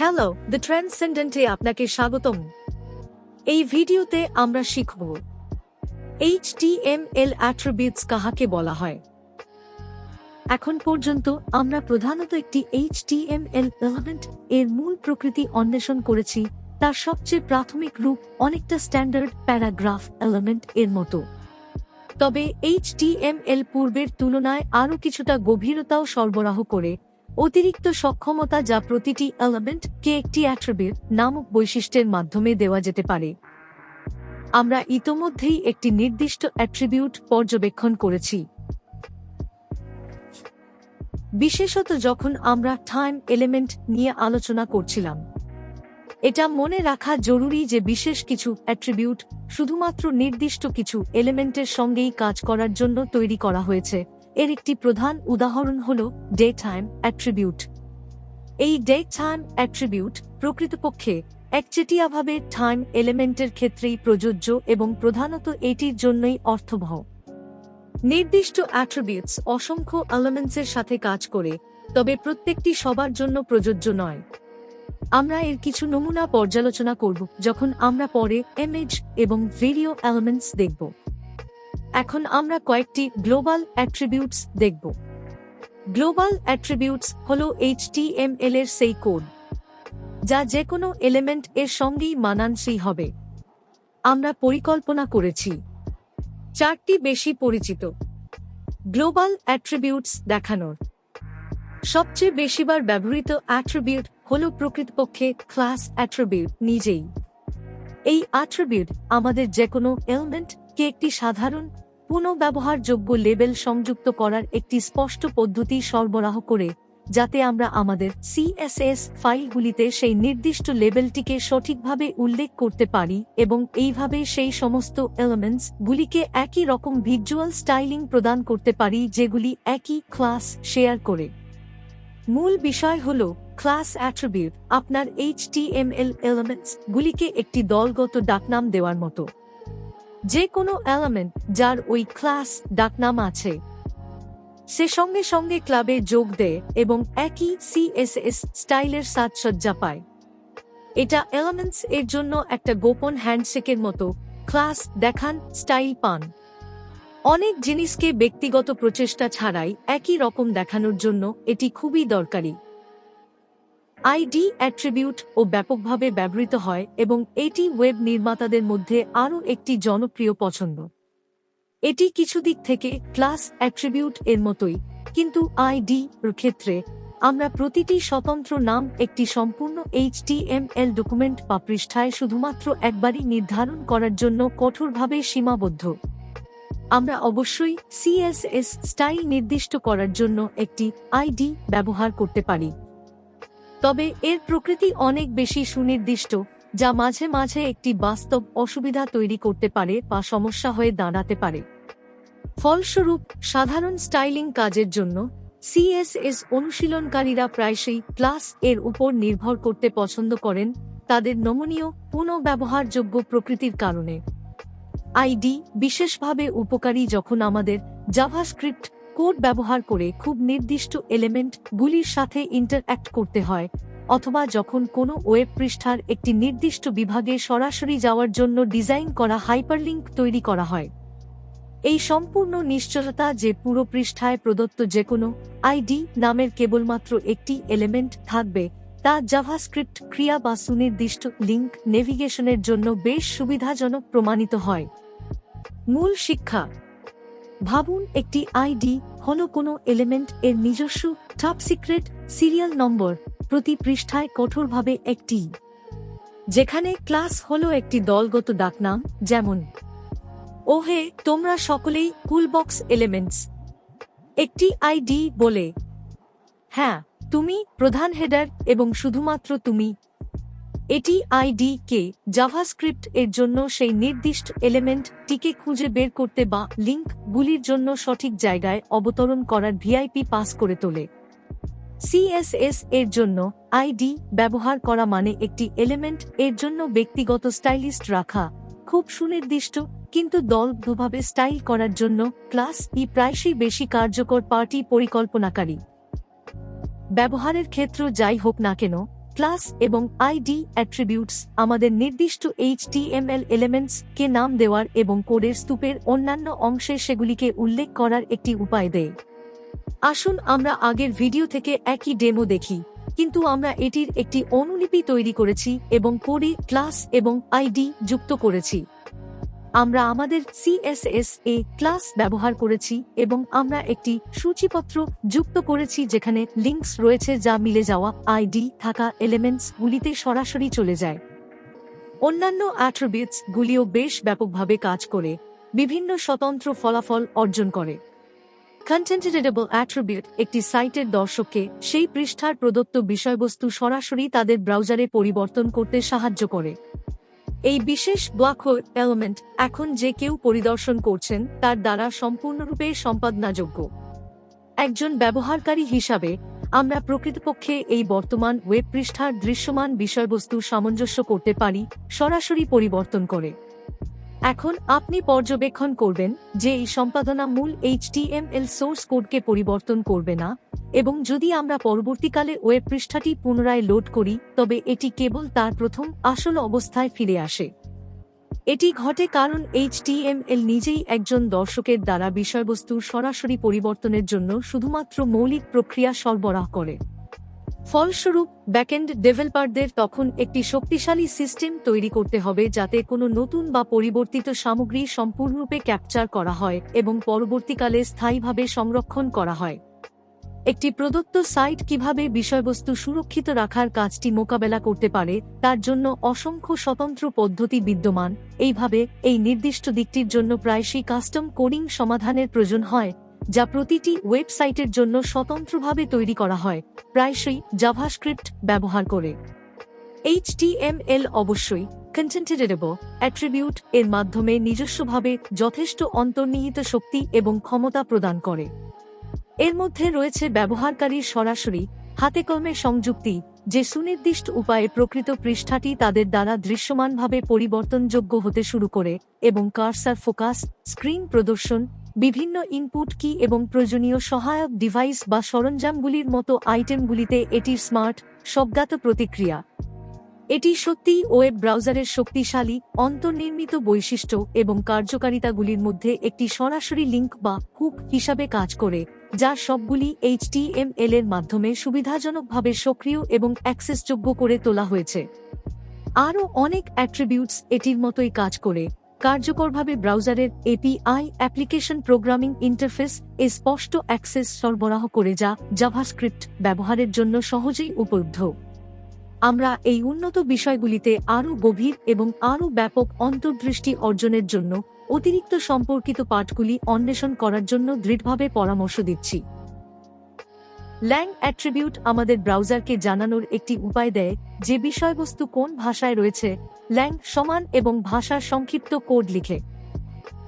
Hello the ট্রান্সেন্ডেন্টে আপনাকে স্বাগতম। এই ভিডিওতে আমরা শিখব এইচটিএমএল অ্যাট্রিবিউটস কাহাকে বলা হয়। এখন পর্যন্ত আমরা প্রধানত একটি এইচটিএমএল এলিমেন্ট এর মূল প্রকৃতি অন্বেষণ করেছি তার সবচেয়ে প্রাথমিক রূপ অনেকটা স্ট্যান্ডার্ড প্যারাগ্রাফ এলিমেন্ট এর মতো। তবে এইচটিএমএল পূর্বের তুলনায় আরও কিছুটা গভীরতাও সরবরাহ করে। অতিরিক্ত সক্ষমতা যা প্রতিটি এলিমেন্ট কে একটি অ্যাট্রিবিউট নামক বৈশিষ্ট্যের মাধ্যমে দেওয়া যেতে পারে। আমরা ইতোমধ্যেই একটি নির্দিষ্ট অ্যাট্রিবিউট পর্যবেক্ষণ করেছি। বিশেষত যখন আমরা টাইম এলিমেন্ট নিয়ে আলোচনা করছিলাম। এটা মনে রাখা জরুরি যে বিশেষ কিছু অ্যাট্রিবিউট শুধুমাত্র নির্দিষ্ট কিছু এলিমেন্টের সঙ্গেই কাজ করার জন্য তৈরি করা হয়েছে। এর একটি প্রধান উদাহরণ হল ডে টাইম অ্যাট্রিবিউট এই ডে টাইম অ্যাট্রিবিউট প্রকৃতপক্ষে একচেটিয়াভাবে টাইম এলিমেন্টের ক্ষেত্রেই প্রযোজ্য এবং প্রধানত এটির জন্যই অর্থবহ। নির্দিষ্ট অ্যাট্রিবিউটস অসংখ্য এলিমেন্টসের সাথে কাজ করে, তবে প্রত্যেকটি সবার জন্য প্রযোজ্য নয়। আমরা এর কিছু নমুনা পর্যালোচনা করব, যখন আমরা পরে ইমেজ এবং ভিডিও এলিমেন্টস দেখব। এখন আমরা কয়েকটি গ্লোবাল অ্যাট্রিবিউটস দেখব। গ্লোবাল অ্যাট্রিবিউটস হল এইচটিএমএল এর সেই কোড যা যে কোনো এলিমেন্ট এর সঙ্গেই মানানসই হবে। আমরা পরিকল্পনা করেছি। চারটি বেশি পরিচিত। গ্লোবাল অ্যাট্রিবিউটস দেখানোর। সবচেয়ে বেশিবার ব্যবহৃত অ্যাট্রিবিউট হল প্রকৃতপক্ষে ক্লাস অ্যাট্রিবিউট নিজেই। এই অ্যাট্রিবিউট আমাদের যে কোনো এলিমেন্ট কে একটি সাধারণ পুনঃব্যবহারযোগ্য লেবেল সংযুক্ত করার একটি স্পষ্ট পদ্ধতি সরবরাহ করে, যাতে আমরা আমাদের সিএসএস ফাইলগুলিতে সেই নির্দিষ্ট লেবেলটিকে সঠিকভাবে উল্লেখ করতে পারি এবং এইভাবে সেই সমস্ত এলিমেন্টস গুলিকে একই রকম ভিজুয়াল স্টাইলিং প্রদান করতে পারি যেগুলি একই ক্লাস শেয়ার করে। মূল বিষয় হল ক্লাস অ্যাট্রিবিউট আপনার এইচটিএমএল এলিমেন্টস গুলিকে একটি দলগত ডাকনাম দেওয়ার মতো। যে কোনো এলিমেন্ট যার ওই ক্লাস ডাকনাম আছে। সে সঙ্গে সঙ্গে ক্লাবে যোগ দেয় এবং একই সিএসএস স্টাইলের সাজসজ্জা পায়। এটা এলিমেন্টস এর জন্য একটা গোপন হ্যান্ডশেকের মতো ক্লাস দেখান স্টাইল পান। অনেক জিনিসকে ব্যক্তিগত প্রচেষ্টা ছাড়াই একই রকম দেখানোর জন্য এটি খুবই দরকারি। আইডি, অ্যাট্রিবিউট ও ব্যাপকভাবে ব্যবহৃত হয় এবং এটি ওয়েব নির্মাতাদের মধ্যে আরও একটি জনপ্রিয় পছন্দ। এটি কিছু দিক থেকে ক্লাস, অ্যাট্রিবিউট এর মতোই, কিন্তু আইডি ক্ষেত্রে আমরা প্রতিটি স্বতন্ত্র নাম একটি সম্পূর্ণ এইচটিএমএল ডকুমেন্ট বা পৃষ্ঠায় শুধুমাত্র একবারই নির্ধারণ করার জন্য কঠোরভাবে সীমাবদ্ধ। আমরা অবশ্যই সিএসএস স্টাইল নির্দিষ্ট করার জন্য একটি আইডি ব্যবহার করতে পারি। তবে এর প্রকৃতি অনেক বেশি সুনির্দিষ্ট, যা মাঝে মাঝে একটি বাস্তব অসুবিধা তৈরি করতে পারে বা সমস্যা হয়ে দাঁড়াতে পারে। ফলস্বরূপ, সাধারণ স্টাইলিং কাজের জন্য সিএসএস অনুশীলনকারীরা প্রায়শই ক্লাস এর উপর নির্ভর করতে পছন্দ করেন তাদের নমনীয় পুনঃব্যবহারযোগ্য প্রকৃতির কারণে। আইডি বিশেষভাবে উপকারী যখন আমাদের জাভাস্ক্রিপ্ট কোড ব্যবহার করে খুব নির্দিষ্ট এলিমেন্ট গুলির সাথে ইন্টারঅ্যাক্ট করতে হয়, অথবা যখন কোনো ওয়েব পৃষ্ঠার একটি নির্দিষ্ট বিভাগে সরাসরি যাওয়ার জন্য ডিজাইন করা হাইপারলিঙ্ক তৈরি করা হয়। এই সম্পূর্ণ নিশ্চয়তা যে পুরো পৃষ্ঠায় প্রদত্ত যে কোনো আইডি নামের কেবলমাত্র একটি এলিমেন্ট থাকবে তা জাভাস্ক্রিপ্ট ক্রিয়া বা সুনির্দিষ্ট লিঙ্ক নেভিগেশনের জন্য বেশ সুবিধাজনক প্রমাণিত হয়। মূল শিক্ষা। ভাবুন একটি আইডি হল কোনো এলিমেন্ট এর নিজস্ব টপ সিক্রেট সিরিয়াল নম্বর প্রতি পৃষ্ঠায় কঠোরভাবে একটি। যেখানে ক্লাস হলো একটি দলগত ডাকনাম, যেমন, ওহে, তোমরা সকলেই কুলবক্স এলিমেন্টস একটি আইডি বলে হ্যাঁ তুমি প্রধান হেডার এবং শুধুমাত্র তুমি। এটি আইডি কে জাভাস্ক্রিপ্ট এর জন্য সেই নির্দিষ্ট এলিমেন্ট টিকে খুঁজে বের করতে বা লিঙ্ক গুলির জন্য সঠিক জায়গায় অবতরণ করার ভিআইপি পাস করে তোলে। সিএসএস এর জন্য আইডি ব্যবহার করা মানে একটি এলিমেন্ট এর জন্য ব্যক্তিগত স্টাইলিস্ট রাখা। খুব সুনির্দিষ্ট, কিন্তু দলবদ্ধভাবে স্টাইল করার জন্য ক্লাস ই প্রায়শই বেশি কার্যকর পার্টি পরিকল্পনাকারী। ব্যবহারের ক্ষেত্র যাই হোক না কেন ক্লাস এবং আইডি অ্যাট্রিবিউটস আমাদের নির্দিষ্ট এইচটিএমএল এলিমেন্টস কে নাম দেওয়ার এবং কোডের স্তূপের অন্যান্য অংশে সেগুলিকে উল্লেখ করার একটি উপায় দেয়। আসুন আমরা আগের ভিডিও থেকে একই ডেমো দেখি, কিন্তু আমরা এটির একটি অনুলিপি তৈরি করেছি এবং কোডে ক্লাস এবং আইডি যুক্ত করেছি। আমরা আমাদের সিএসএস এ ক্লাস ব্যবহার করেছি এবং আমরা একটি সূচিপত্র যুক্ত করেছি যেখানে লিঙ্কস রয়েছে যা মিলে যাওয়া আইডি থাকা এলিমেন্টস গুলিতে সরাসরি চলে যায়। অন্যান্য অ্যাট্রিবিউটস গুলিও বেশ ব্যাপকভাবে কাজ করে, বিভিন্ন স্বতন্ত্র ফলাফল অর্জন করে। কন্টেন্টেডেবল অ্যাট্রিবিউট একটি সাইটের দর্শককে সেই পৃষ্ঠার প্রদত্ত বিষয়বস্তু সরাসরি তাদের ব্রাউজারে পরিবর্তন করতে সাহায্য করে। এই বিশেষ ব্লক এলিমেন্ট এখন যে কেউ পরিদর্শন করছেন, তার দ্বারা সম্পূর্ণরূপে সম্পাদনাযোগ্য। একজন ব্যবহারকারী হিসাবে, আমরা প্রকৃতপক্ষে এই বর্তমান ওয়েব পৃষ্ঠার দৃশ্যমান বিষয়বস্তু সামঞ্জস্য করতে পারি, সরাসরি পরিবর্তন করে। এখন আপনি পর্যবেক্ষণ করবেন যে এই সম্পাদনা মূল এইচটিএমএল সোর্স কোডকে পরিবর্তন করবে না, এবং যদি আমরা পরবর্তীকালে ওয়েব পৃষ্ঠাটি পুনরায় লোড করি, তবে এটি কেবল তার প্রথম আসল অবস্থায় ফিরে আসে। এটি ঘটে কারণ এইচটিএমএল নিজেই একজন দর্শকের দ্বারা বিষয়বস্তুর সরাসরি পরিবর্তনের জন্য শুধুমাত্র মৌলিক প্রক্রিয়া সরবরাহ করে। ফলস্বরূপ ব্যাকএন্ড ডেভেলপারদের তখন একটি শক্তিশালী সিস্টেম তৈরি করতে হবে যাতে কোনো নতুন বা পরিবর্তিত সামগ্রী সম্পূর্ণরূপে ক্যাপচার করা হয় এবং পরবর্তীকালে স্থায়ীভাবে সংরক্ষণ করা হয়। একটি প্রদত্ত সাইট কীভাবে বিষয়বস্তু সুরক্ষিত রাখার কাজটি মোকাবেলা করতে পারে, তার জন্য অসংখ্য স্বতন্ত্র পদ্ধতি বিদ্যমান। এইভাবে, এই নির্দিষ্ট দিকটির জন্য প্রায়শই কাস্টম কোডিং সমাধানের প্রয়োজন হয়। যা প্রতিটি ওয়েবসাইটের জন্য স্বতন্ত্রভাবে তৈরি করা হয়, প্রায়শই জাভাস্ক্রিপ্ট ব্যবহার করে। এইচটিএমএল অবশ্যই কন্টেন্টেডেবল অ্যাট্রিবিউট এর মাধ্যমে নিজস্বভাবে যথেষ্ট অন্তর্নিহিত শক্তি এবং ক্ষমতা প্রদান করে। এর মধ্যে রয়েছে ব্যবহারকারীর সরাসরি হাতে কলমে সংযুক্তি, যে সুনির্দিষ্ট উপায়ে প্রকৃত পৃষ্ঠাটি তাদের দ্বারা দৃশ্যমানভাবে পরিবর্তনযোগ্য হতে শুরু করে, এবং কার্সার ফোকাস, স্ক্রিন প্রদর্শন বিভিন্ন ইনপুট কি এবং প্রয়োজনীয় সহায়ক ডিভাইস বা সরঞ্জামগুলির মতো আইটেমগুলিতে এটির স্মার্ট স্বজ্ঞাত প্রতিক্রিয়া। এটি সত্যিই ওয়েব ব্রাউজারের শক্তিশালী, অন্তর্নির্মিত বৈশিষ্ট্য এবং কার্যকারিতাগুলির মধ্যে একটি সরাসরি লিঙ্ক বা হুক হিসাবে কাজ করে, যা সবগুলি এইচটিএমএল এর মাধ্যমে সুবিধাজনকভাবে সক্রিয় এবং অ্যাক্সেসযোগ্য করে তোলা হয়েছে। আরও অনেক অ্যাট্রিবিউটস এটির মতোই কাজ করে। কার্যকরভাবে ব্রাউজারের এপিআই অ্যাপ্লিকেশন প্রোগ্রামিং ইন্টারফেস এ স্পষ্ট অ্যাক্সেস সরবরাহ করে যা জাভাস্ক্রিপ্ট ব্যবহারের জন্য সহজেই উপলব্ধ। আমরা এই উন্নত বিষয়গুলিতে আরও গভীর এবং আরও ব্যাপক অন্তর্দৃষ্টি অর্জনের জন্য অতিরিক্ত সম্পর্কিত পাঠগুলি অন্বেষণ করার জন্য দৃঢ়ভাবে পরামর্শ দিচ্ছি। ল্যাং অ্যাট্রিবিউট আমাদের ব্রাউজারকে জানানোর একটি উপায় দেয়, যে বিষয়বস্তু কোন ভাষায় রয়েছে, ল্যাং সমান এবং ভাষার সংক্ষিপ্ত কোড লিখে।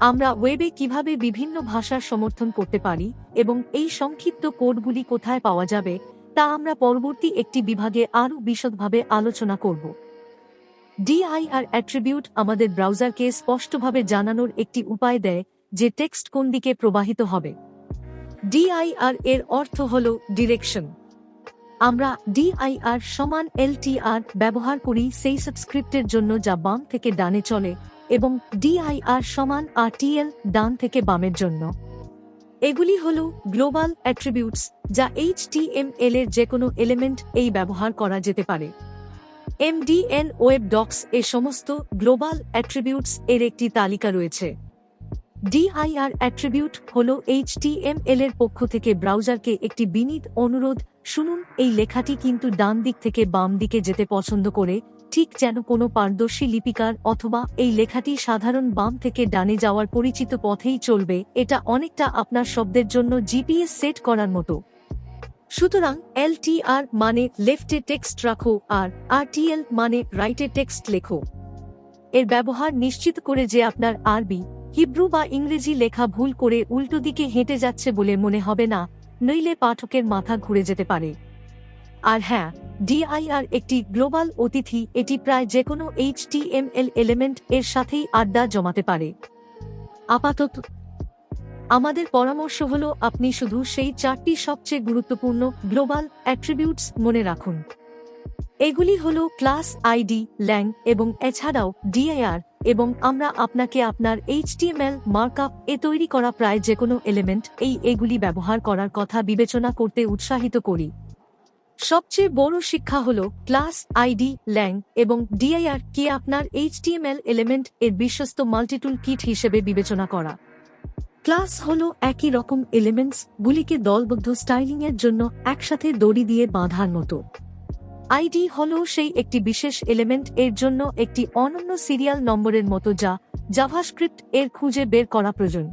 আমরা ওয়েবে কীভাবে বিভিন্ন ভাষার সমর্থন করতে পারি এবং এই সংক্ষিপ্ত কোডগুলি কোথায় পাওয়া যাবে, তা আমরা পরবর্তী একটি বিভাগে আরও বিশদভাবে আলোচনা করব। ডিআইআর অ্যাট্রিবিউট আমাদের ব্রাউজারকে স্পষ্টভাবে জানানোর একটি উপায় দেয়, যে টেক্সট কোন দিকে প্রবাহিত হবে। ডিআইআর এর অর্থ হল ডিরেকশন আমরা ডিআইআর সমান এলটিআর ব্যবহার করি সেই সাবস্ক্রিপ্টের জন্য যা বাম থেকে ডানে চলে এবং ডিআইআর সমান আরটিএল ডান থেকে বামের জন্য। এগুলি হল গ্লোবাল অ্যাট্রিবিউটস যা এইচটিএমএল এর যে কোনো এলিমেন্ট এই ব্যবহার করা যেতে পারে। এমডিএন ওয়েব ডক্স এ সমস্ত গ্লোবাল অ্যাট্রিবিউটস এর একটি তালিকা রয়েছে। ডিআইআর অ্যাট্রিবিউট হল এইচটিএমএল এর পক্ষ থেকে ব্রাউজারকে একটি বিনীত অনুরোধ, শুনুন, এই লেখাটি কিন্তু ডান দিক থেকে বাম দিকে যেতে পছন্দ করে, ঠিক যেন কোনো পারদর্শী লিপিকার অথবা এই লেখাটি সাধারণ বাম থেকে ডানে যাওয়ার পরিচিত পথেই চলবে, এটা অনেকটা আপনার শব্দের জন্য জিপিএস সেট করার মতো। সুতরাং এলটিআর মানে লেফটে টেক্সট রাখো আর আরটিএল মানে রাইটে টেক্সট লেখো। এর ব্যবহার নিশ্চিত করে যে আপনার আরবি হিব্রু বা ইংরেজি লেখা ভুল করে উল্টো দিকে হেঁটে যাচ্ছে বলে মনে হবে না, নইলে পাঠকের মাথা ঘুরে যেতে পারে। আর হ্যাঁ ডিআইআর একটি গ্লোবাল অতিথি, এটি প্রায় যে কোনো এইচটিএমএল এলিমেন্ট এর সাথেই আড্ডা জমাতে পারে। আপাতত, আমাদের পরামর্শ হল আপনি শুধু সেই চারটি সবচেয়ে গুরুত্বপূর্ণ, গ্লোবাল অ্যাট্রিবিউটস মনে রাখুন। এগুলি হল ক্লাস আইডি, ল্যাং এবং এছাড়াও ডিআইআর এবং আমরা আপনাকে আপনার এইচ এইচটিএমএল মার্কআপ এ তৈরি করা প্রায় যে কোনো এলিমেন্ট এই এগুলি ব্যবহার করার কথা বিবেচনা করতে উৎসাহিত করি। সবচেয়ে বড় শিক্ষা হল ক্লাস আইডি, ল্যাং এবং ডিআইআর কে আপনার এইচ এইচটিএমএল এলিমেন্ট এর বিশ্বস্ত মাল্টিটুল কিট হিসেবে বিবেচনা করা। ক্লাস হল একই রকম এলিমেন্টস, গুলিকে দলবদ্ধ স্টাইলিং এর জন্য একসাথে দড়ি দিয়ে বাঁধার মতো। আইডি হল সেই একটি বিশেষ এলিমেন্ট এর জন্য একটি অনন্য সিরিয়াল নম্বরের মতো যা জাভাস্ক্রিপ্ট এর খুঁজে বের করা প্রয়োজন।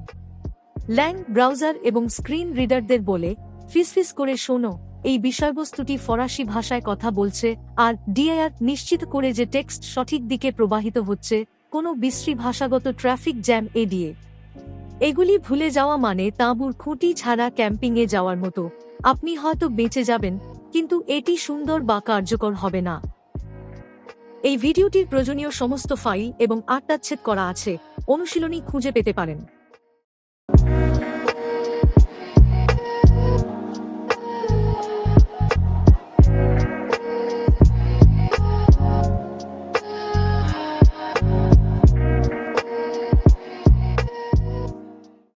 ল্যাং ব্রাউজার এবং স্ক্রিন রিডারদের বলে ফিসফিস করে শোনো, এই বিষয়বস্তুটি ফরাসি ভাষায় কথা বলছে আর ডিআইআর নিশ্চিত করে যে টেক্সট সঠিক দিকে প্রবাহিত হচ্ছে কোনো বিশ্রী ভাষাগত ট্রাফিক জ্যাম এড়িয়ে এগুলি ভুলে যাওয়া মানে তাঁবুর খুঁটি ছাড়া ক্যাম্পিংয়ে যাওয়ার মতো। আপনি হয়তো বেঁচে যাবেন কিন্তু এটি সুন্দর বা কার্যকর হবে না। এই ভিডিওটির প্রয়োজনীয় সমস্ত ফাইল এবং আটটাচ্ছেদ করা আছে। অনুশীলনী খুঁজে পেতে পারেন।